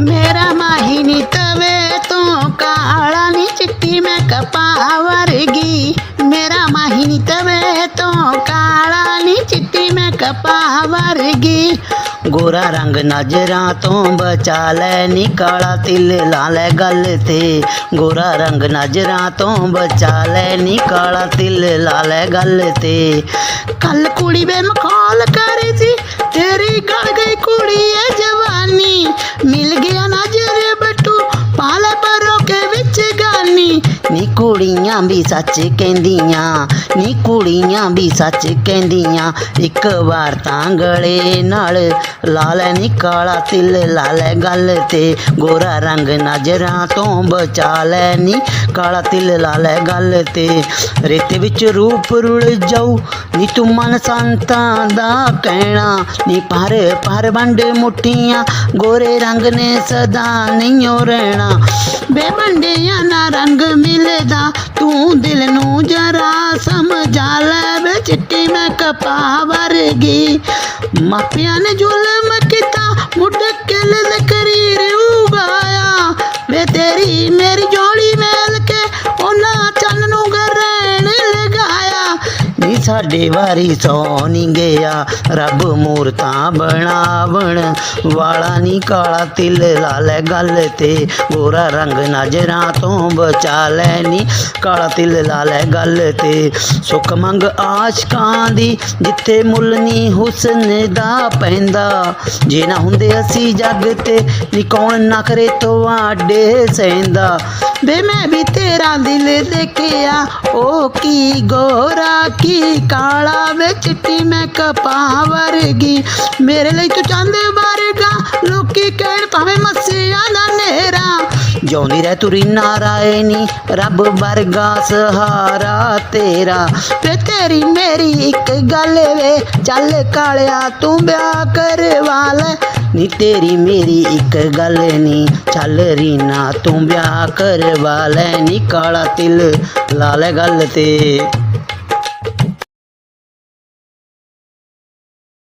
ਮੇਰਾ ਮਾਹੀ ਨੀ ਤਵੇ ਤੋਂ ਕਾਲਾ ਨੀ ਚਿੱਟੀ ਮੈਂ ਕਪਾਹ ਵਰਗੀ। ਮੇਰਾ ਮਾਹੀ ਤਵੇ ਤੋਂ ਕਾਲਾ ਨੀ ਚਿੱਟੀ ਮੈਂ ਕਪਾਹ ਵਰਗੀ। ਗੋਰਾ ਰੰਗ ਨਜ਼ਰਾਂ ਤੋਂ ਬਚਾ ਲੈ, ਨੀ ਕਾਲਾ ਤਿਲ ਲਾ ਲੈ ਗੱਲ ਤੇ। ਗੋਰਾ ਰੰਗ ਨਜ਼ਰਾਂ ਤੋਂ ਬਚਾ ਲੈ, ਨੀ ਕਾਲਾ ਤਿਲ ਲਾ ਲੈ ਗੱਲ ਤੇ। ਕੱਲ ਕੁੜੀ ਵੇ ਮਖੌਲ ਕਰੀ ਸੀ, ਤੇਰੀ ਗਲ ਗਈ ਕੁੜੀ ਐ ਜਵਾ ਮਿਲ ਗਿਆ ਨਜ਼ਰ ਬਟੂ ਕੁੜੀਆਂ ਵੀ ਸੱਚ ਕਹਿੰਦੀਆਂ, ਨੀ ਕੁੜੀਆਂ ਵੀ ਸੱਚ ਕਹਿੰਦੀਆਂ। ਇੱਕ ਵਾਰ ਤਾਂ ਗਲੇ ਨਾਲ ਲਾ ਲੈ, ਨੀ ਕਾਲਾ ਤਿਲ ਲਾ ਲੈ ਗੱਲ ਤੇ। ਗੋਰਾ ਰੰਗ ਨਜ਼ਰਾਂ ਤੋਂ ਬਚਾ ਲੈ, ਨੀ ਕਾਲਾ ਤਿਲ ਲਾ ਲੈ ਗੱਲ ਤੇ। ਰੇਤੇ ਵਿੱਚ ਰੂਪ ਰੁੜ ਜਾਊ, ਨੀ ਤੂੰ ਮਨ ਸੰਤਾਂ ਦਾ ਕਹਿਣਾ। ਨੀ ਪਰ ਪਰ ਵੰਡ ਮੁੱਠੀਆਂ, ਗੋਰੇ ਰੰਗ ਨੇ ਸਦਾ ਨਹੀਂ ਰਹਿਣਾ। ਬੇਵੰਡਿਆਂ ਨਾ ਰੰਗ ਮਿਲਦਾ, ਤੂੰ ਦਿਲ ਨੂੰ ਜਰਾ ਸਮਝਾ ਲੈ ਵੇ ਚਿੱਟੀ ਮੈਂ ਕਪਾਹ ਵਰਗੀ। ਮਾਪਿਆਂ ਨੇ ਜ਼ੁਲਮ ਕੀਤਾ, ਮੁੱਢ ਕਿਲ ਲਕਰੀਰ ਉਗਾਇਆ ਵੇ ਤੇਰੀ ਮੇਰੀ ਜੋੜੀ ਮੇਲ ਕੇ ਉਹਨਾਂ ਸਾਡੇ ਵਾਰੀ ਸੌ ਨੀ ਗਿਆ। ਰੱਬ ਮੂਰਤਾਂ ਬਣਾਵਣ। ਵਾਲਾ ਨੀ ਕਾਲਾ ਤਿਲ ਲਾ ਲੈ ਗੱਲ ਤੇ। ਗੋਰਾ ਰੰਗ ਨਜ਼ਰਾਂ ਤੋਂ ਬਚਾ ਲੈ ਨੀ ਕਾਲਾ ਤਿਲ ਲਾ ਲੈ ਗੱਲ ਤੇ। ਸੁੱਖ ਮੰਗ ਆਸ਼ਕਾਂ ਦੀ, ਜਿੱਥੇ ਮੁੱਲ ਨੀ ਹੁਸਨ ਦਾ ਪੈਂਦਾ। ਜੇ ਨਾ ਹੁੰਦੇ ਅਸੀਂ ਜੱਗ ਤੇ, ਨੀ ਕੌਣ ਨਾ ਕਰੇ ਤੁਹਾਡੇ ਸਹਿੰਦਾ। ਵੇ ਮੈਂ ਵੀ ਤੇਰਾ ਦਿਲ ਦੇਖਿਆ, ਉਹ ਕੀ ਗੋਰਾ ਕੀ ਕਾਲਾ ਵੇ ਚਿੱਟੀ ਮੈਂ ਕਪਾਹ ਵਰਗੀ। ਮੇਰੇ ਲਈ ਤੂੰ ਚੰਦ ਵਰਗਾ। ਲੋਕੀ ਕਹਿਣ ਭਾਵੇਂ ਮੱਸਿਆ ਦਾ ਨੇਰਾ ਜਿਉਂਦੀ ਰਹਿ ਤੁਰੀ ਨਾਰਾਇਣੀ, ਰੱਬ ਵਰਗਾ ਸਹਾਰਾ ਤੇਰਾ। ਵੇ ਤੇਰੀ ਮੇਰੀ ਇੱਕ ਗੱਲ ਵੇ, ਚੱਲ ਕਾਲਿਆ ਤੂੰ ਵਿਆਹ ਕਰਵਾ ਲੈ। ਨੀ ਤੇਰੀ ਮੇਰੀ ਇੱਕ ਗੱਲ ਨੀ, ਚੱਲ ਰੀਨਾ ਤੂੰ ਵਿਆਹ ਕਰਵਾ ਲੈ। ਨੀ ਕਾਲਾ ਤਿਲ ਲਾ ਲੈ ਗੱਲ ਤੇ।